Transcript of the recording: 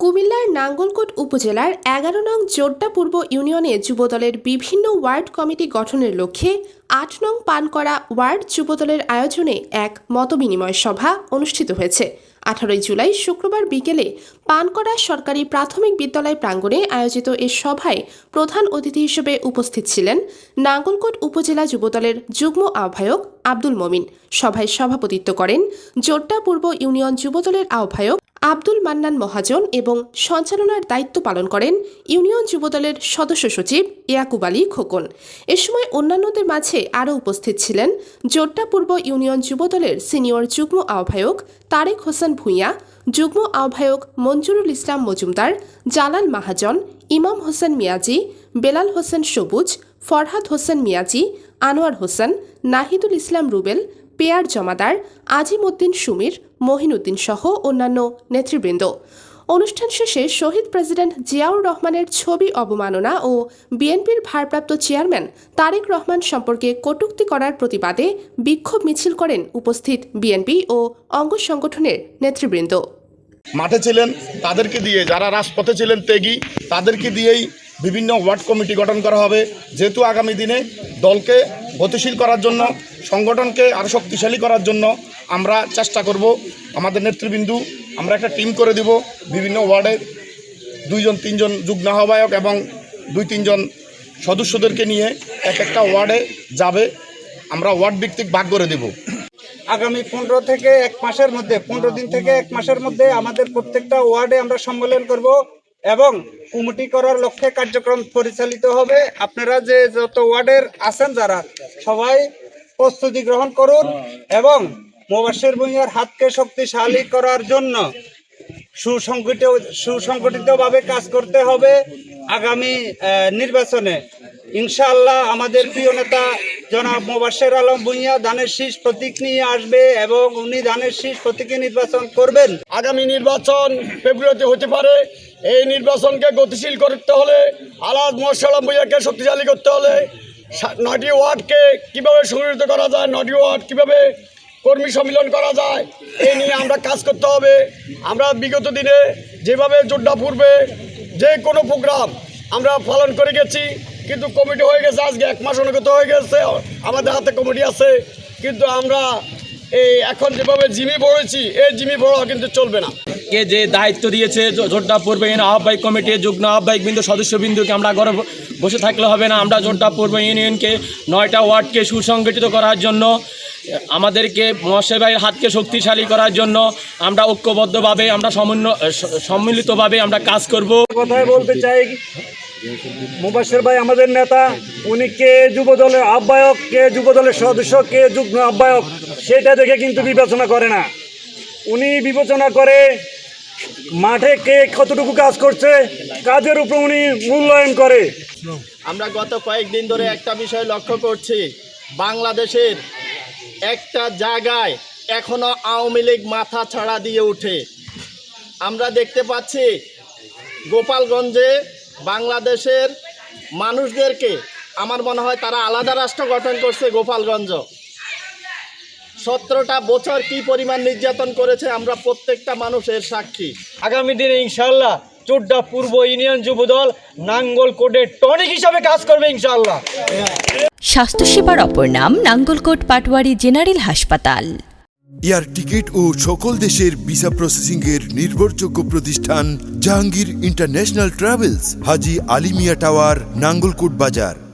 কুমিল্লার নাঙ্গলকোট উপজেলার এগারো নং জোড্ডা পূর্ব ইউনিয়নে যুবদলের বিভিন্ন ওয়ার্ড কমিটি গঠনের লক্ষ্যে আট নং পানকরা ওয়ার্ড যুবদলের আয়োজনে এক মতবিনিময় সভা অনুষ্ঠিত হয়েছে। আঠারোই জুলাই শুক্রবার বিকেলে পানকরা সরকারি প্রাথমিক বিদ্যালয় প্রাঙ্গণে আয়োজিত এ সভায় প্রধান অতিথি হিসেবে উপস্থিত ছিলেন নাঙ্গলকোট উপজেলা যুবদলের যুগ্ম আহ্বায়ক আব্দুল মমিন। সভায় সভাপতিত্ব করেন জোড্ডা পূর্ব ইউনিয়ন যুবদলের আহ্বায়ক আব্দুল মান্নান মহাজন এবং সঞ্চালনার দায়িত্ব পালন করেন ইউনিয়ন যুবদলের সদস্য সচিব ইয়াকুব আলী খোকন। এ সময় অন্যান্যদের মাঝে আরও উপস্থিত ছিলেন জোড্ডা পূর্ব ইউনিয়ন যুবদলের সিনিয়র যুগ্ম আহ্বায়ক তারেক হোসেন ভূঁইয়া, যুগ্ম আহ্বায়ক মঞ্জুরুল ইসলাম মজুমদার, জালাল মাহাজন, ইমাম হোসেন মিয়াজি, বেলাল হোসেন সবুজ, ফরহাদ হোসেন মিয়াজি, আনোয়ার হোসেন, নাহিদুল ইসলাম রুবেল পেয়ার জমাদার আজিম উদ্দিন সুমির, মহিনুদ্দিন সহ অন্যান্য নেতৃবৃন্দ। অনুষ্ঠান শেষে শহীদ প্রেসিডেন্ট জিয়াউর রহমানের ছবি অবমাননা ও বিএনপির ভারপ্রাপ্ত চেয়ারম্যান তারেক রহমান সম্পর্কে কটূক্তি করার প্রতিবাদে বিক্ষোভ মিছিল করেন উপস্থিত বিএনপি ও অঙ্গ সংগঠনের নেতৃবৃন্দ। মাঠে ছিলেন, তাদেরকে দিয়ে, যারা রাজপথে ছিলেন, ত্যাগী, তাদেরকে দিয়েই বিভিন্ন ওয়ার্ড কমিটি গঠন করা হবে। যেহেতু আগামী দিনে দলকে গতিশীল করার জন্য, সংগঠনকে আরও শক্তিশালী করার জন্য আমরা চেষ্টা করব। আমাদের নেতৃবৃন্দু, আমরা একটা টিম করে দিব। বিভিন্ন ওয়ার্ডে দুইজন, তিনজন যুগ্ম আহ্বায়ক এবং দুই, তিনজন সদস্যদেরকে নিয়ে এক একটা ওয়ার্ডে যাবে। আমরা ওয়ার্ড ভিত্তিক ভাগ করে দেব। আগামী পনেরো থেকে এক মাসের মধ্যে, পনেরো দিন থেকে এক মাসের মধ্যে আমাদের প্রত্যেকটা ওয়ার্ডে আমরা সম্মেলন করব। এবং কমিটি করার লক্ষ্যে কার্যক্রম পরিচালিত হবে। আপনারা যে যত ওয়ার্ডের আছেন যারা, সবাই প্রস্তুতি গ্রহণ করুন এবং মোবাসের ভূঁইয়ার হাতকে শক্তিশালী করার জন্য সুসংগঠিত, সুসংগঠিতভাবে কাজ করতে হবে। আগামী নির্বাচনে ইনশাআল্লাহ আমাদের প্রিয় নেতা জনাব মোবাশের আলম ভুঁইয়া ধানের শীষ প্রতীক নিয়ে আসবে এবং উনি ধানের শীষ প্রতীকে নির্বাচন করবেন। আগামী নির্বাচন ফেব্রুয়ারিতে হতে পারে। এই নির্বাচনকে গতিশীল করতে হলে আলাদ মোসালাম ভূঁইয়াকে শক্তিশালী করতে হলে নটি ওয়ার্ডকে কীভাবে সংগঠিত করা যায় নটি ওয়ার্ড কীভাবে কর্মী সম্মিলন করা যায় এই নিয়ে আমরা কাজ করতে হবে। আমরা বিগত দিনে যেভাবে যোদ্ধা পূর্বে যে কোনো প্রোগ্রাম আমরা পালন করে গেছি কিন্তু কমিটি হয়ে গেছে আজকে এক মাস অনুগত হয়ে গেছে আমাদের হাতে কমিটি আছে। কিন্তু আমরা এই এখন যেভাবে জিমি পড়েছি এই জিমি পড়া কিন্তু চলবে না। কে যে দায়িত্ব দিয়েছে জো- জোটটা পূর্ব ইউনিয়ন আহ্বায়ক কমিটি যুগ্ম আহ্বায়ক বিন্দু সদস্যবৃন্দুকে আমরা ঘরে বসে থাকলে হবে না। আমরা জোটটা পূর্ব ইউনিয়নকে নয়টা ওয়ার্ডকে সুসংগঠিত করার জন্য আমাদেরকে মহাশয় ভাইয়ের হাতকে শক্তিশালী করার জন্য আমরা ঐক্যবদ্ধভাবে আমরা সমন্বয় সম্মিলিতভাবে আমরা কাজ করব। কথাই বলতে চাই মুবাসের ভাই আমাদের নেতা, উনি কে যুব দলের আহ্বায়ক, কে যুব দলের সদস্য, কে যুগ্ম আহ্বায়ক, সেটা দেখে কিন্তু বিবেচনা করে না। উনি বিবেচনা করে মাঠে কে কতটুকু কাজ করছে, কাজের উপর উনি মূল্যায়ন করে। আমরা গত কয়েকদিন ধরে একটা বিষয় লক্ষ্য করছি, বাংলাদেশের একটা জায়গায় এখনও আওয়ামী লীগ মাথা ছাড়া দিয়ে উঠে। আমরা দেখতে পাচ্ছি গোপালগঞ্জে বাংলাদেশের মানুষদেরকে আমার মনে হয় তারা আলাদা রাষ্ট্র গঠন করছে গোপালগঞ্জ। সতেরোটা বছর কি পরিমাণ নির্যাতন করেছে আমরা প্রত্যেকটা মানুষের সাক্ষী। আগামী দিনে ইনশাল্লাহ চোড্ডা পূর্ব ইউনিয়ন যুবদল নাঙ্গল কোডে টনিক হিসাবে কাজ করবে ইনশাল্লাহ স্বাস্থ্যসেবার অপর নাম নাঙ্গলকোট পাটওয়ারি জেনারেল হাসপাতাল। এয়ার টিকিট ও সকল দেশের ভিসা প্রসেসিং এর নির্ভরযোগ্য প্রতিষ্ঠান Jahangir international travels, Haji Alimia tower, Nangalkot বাজার।